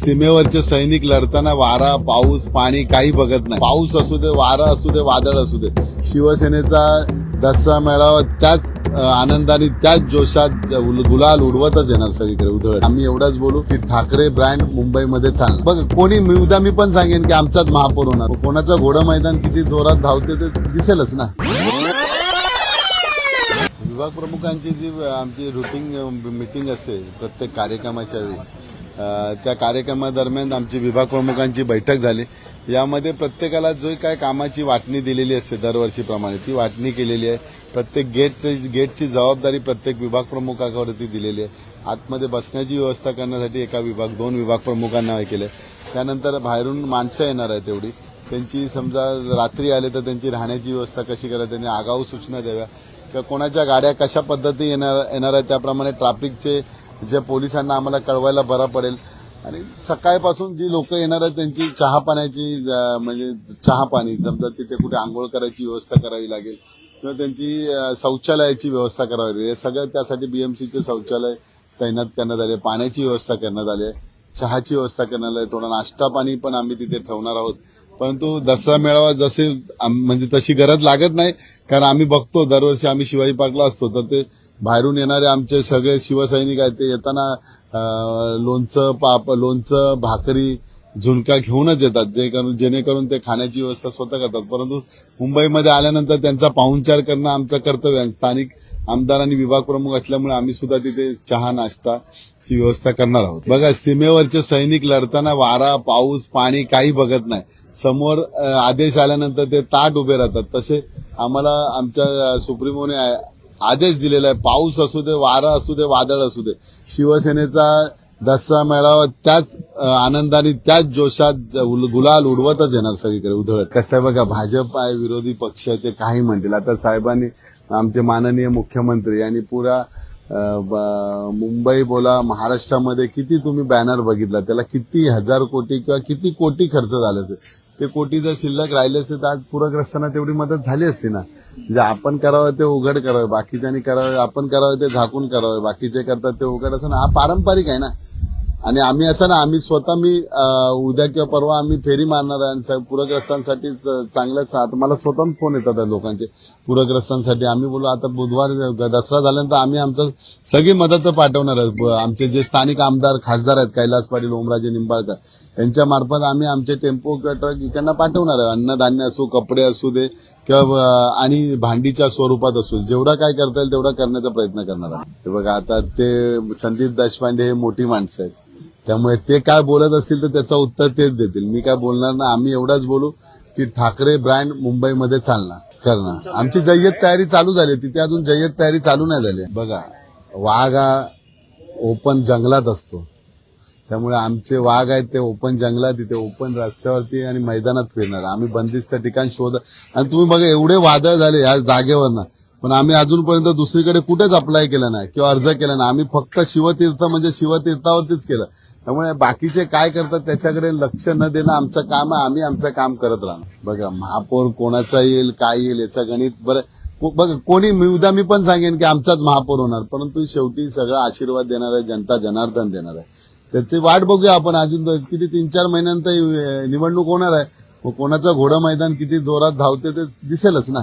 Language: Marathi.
सीमेवरचे सैनिक लढताना वारा पाऊस पाणी काही बघत नाही. पाऊस असू दे वारा असू दे वादळ असू दे शिवसेनेचा दसरा मेळावा त्याच आनंदाने त्याच जोशात गुलाल उडवतच येणार सगळीकडे उधळत. आम्ही एवढाच बोलू की ठाकरे ब्रँड मुंबईमध्ये चालणार. बघ कोणी मी उद्या मी पण सांगेन की आमचाच महापौर होणार. कोणाचं घोडं मैदान किती जोरात धावते ते दिसेलच ना. विभाग प्रमुखांची जी आमची रुटीन मिटिंग असते प्रत्येक कार्यक्रमाच्या वेळी त्या कार्यक्रमादरम्यान आमची विभाग प्रमुखांची बैठक झाली. यामध्ये प्रत्येकाला जो काय कामाची वाटणी दिलेली असते दरवर्षीप्रमाणे ती वाटणी केलेली आहे. प्रत्येक गेट गेटची जबाबदारी प्रत्येक विभाग प्रमुखावरती दिलेली आहे. आतमध्ये बसण्याची व्यवस्था करण्यासाठी एका विभाग दोन विभाग प्रमुखांना हे केलं त्यानंतर बाहेरून माणसं येणार आहे तेवढी त्यांची समजा रात्री आले तर त्यांची राहण्याची व्यवस्था कशी करायची त्यांनी आगाऊ सूचना द्याव्या. किंवा कोणाच्या गाड्या कशा पद्धती येणार येणार आहे त्याप्रमाणे ट्रॅफिकचे जे पोलिसांना आम्हाला कळवायला बरं पडेल. आणि सकाळपासून जी लोक येणार आहेत त्यांची चहा पाण्याची म्हणजे चहा पाणी समजा तिथे कुठे आंघोळ करायची व्यवस्था करावी लागेल किंवा त्यांची शौचालयाची व्यवस्था करावी लागेल. हे सगळं त्यासाठी बीएमसीचे शौचालय तैनात करण्यात आले. पाण्याची व्यवस्था करण्यात आली आहे. चहाची व्यवस्था करण्यात आली आहे. थोडा नाश्ता पाणी पण आम्ही तिथे ठेवणार आहोत. परंतु दसरा मेळावा जसे आम- म्हणजे तशी गरज लागत नाही कारण आम्ही बघतो दरवर्षी आम्ही शिवाजी पार्कला असतो तर ते बाहेरून येणारे आमचे सगळे शिवसैनिक आहेत ते येताना लोणचं पाप लोणचं भाकरी झुणका घेऊनच येतात जे करून जेणेकरून ते खाण्याची व्यवस्था स्वतः करतात. परंतु मुंबईमध्ये आल्यानंतर त्यांचा पाहुणचार करणं आमचं कर्तव्य आहे. स्थानिक आमदार आणि विभाग प्रमुख असल्यामुळे आम्ही सुद्धा तिथे चहा नाश्ताची व्यवस्था करणार आहोत. बघा सीमेवरचे सैनिक लढताना वारा पाऊस पाणी काही बघत नाही. समोर आदेश आल्यानंतर ते ताट उभे राहतात. तसे आम्हाला आमच्या सुप्रीमोने आ- आदेश दिलेला आहे. पाऊस असू दे वारा असू दे वादळ असू दे. शिवसेनेचा दसरा मेळावा त्याच आनंदाने त्याच जोशात गुलाल उडवतच येणार सगळीकडे उधळत. कसं आहे बघा भाजप आहे विरोधी पक्ष ते काही म्हणतील. आता साहेबांनी आमचे माननीय मुख्यमंत्री आणि पुरा ब- मुंबई बोला महाराष्ट्रामध्ये किती तुम्ही बॅनर बघितला त्याला किती हजार कोटी किंवा किती कोटी खर्च झाले असेल. ते कोटी जर शिल्लक राहिले असते तर आज पूरग्रस्तांना तेवढी मदत झाली असती ना. म्हणजे आपण करावं ते उघड करावं बाकीच्यांनी करावं आपण करावं ते झाकून करावं बाकीचे करतात ते उघड असं ना हा पारंपरिक आहे ना. आणि आम्ही असं ना आम्ही स्वतः मी उद्या किंवा परवा आम्ही फेरी मारणार आहे आणि पूरग्रस्तांसाठी चांगल्याच मला स्वतः फोन येतात त्या लोकांचे. पूरग्रस्तांसाठी आम्ही बोलू आता बुधवार दसरा झाल्यानंतर आम्ही आमचं सगळी मदत पाठवणार आहोत आमचे जे स्थानिक आमदार खासदार आहेत कैलास पाटील ओमराजे निंबाळकर यांच्या मार्फत आम्ही आमचे टेम्पो किंवा ट्रक इकडनं पाठवणार आहे. अन्नधान्य असू कपडे असू दे किंवा आणि भांडीच्या स्वरूपात असू जेवढा काय करता येईल तेवढा करण्याचा प्रयत्न करणार आहे हे बघा आता ते संदीप देशपांडे हे मोठी माणसं आहेत. त्यामुळे ते काय बोलत असतील तर त्याचं उत्तर तेच देतील. मी काय बोलणार ना आम्ही एवढाच बोलू की ठाकरे ब्रँड मुंबईमध्ये चालणार करणार. आमची जय्यत तयारी चालू झाली तिथे अजून जय्यत तयारी चालू नाही झाली. बघा वाघ हा ओपन जंगलात असतो. त्यामुळे आमचे वाघ आहेत ते ओपन जंगलात तिथे ओपन रस्त्यावरती आणि मैदानात फिरणार. आम्ही बंदिस्त ठिकाण शोध आणि तुम्ही बघा एवढे वादळ झाले या जागेवरनं. पण आम्ही अजूनपर्यंत दुसरीकडे कुठेच अप्लाय केलं नाही किंवा अर्ज केला नाही. आम्ही फक्त शिवतीर्थ म्हणजे शिवतीर्थावरतीच केलं. त्यामुळे बाकीचे काय करतात त्याच्याकडे लक्ष न देणं आमचं काम आहे. आम्ही आमचं काम करत राहणार. बघा महापौर कोणाचा येईल काय येईल याचं गणित बरं. बघ कोणी मी उद्या मी पण सांगेन की आमचाच महापौर होणार. परंतु शेवटी सगळा आशीर्वाद देणार आहे जनता जनार्दन देणार आहे. त्याची वाट बघूया आपण अजून किती तीन चार महिन्यानंतर निवडणूक होणार आहे. मग कोणाचं घोडं मैदान किती जोरात धावते ते दिसेलच ना.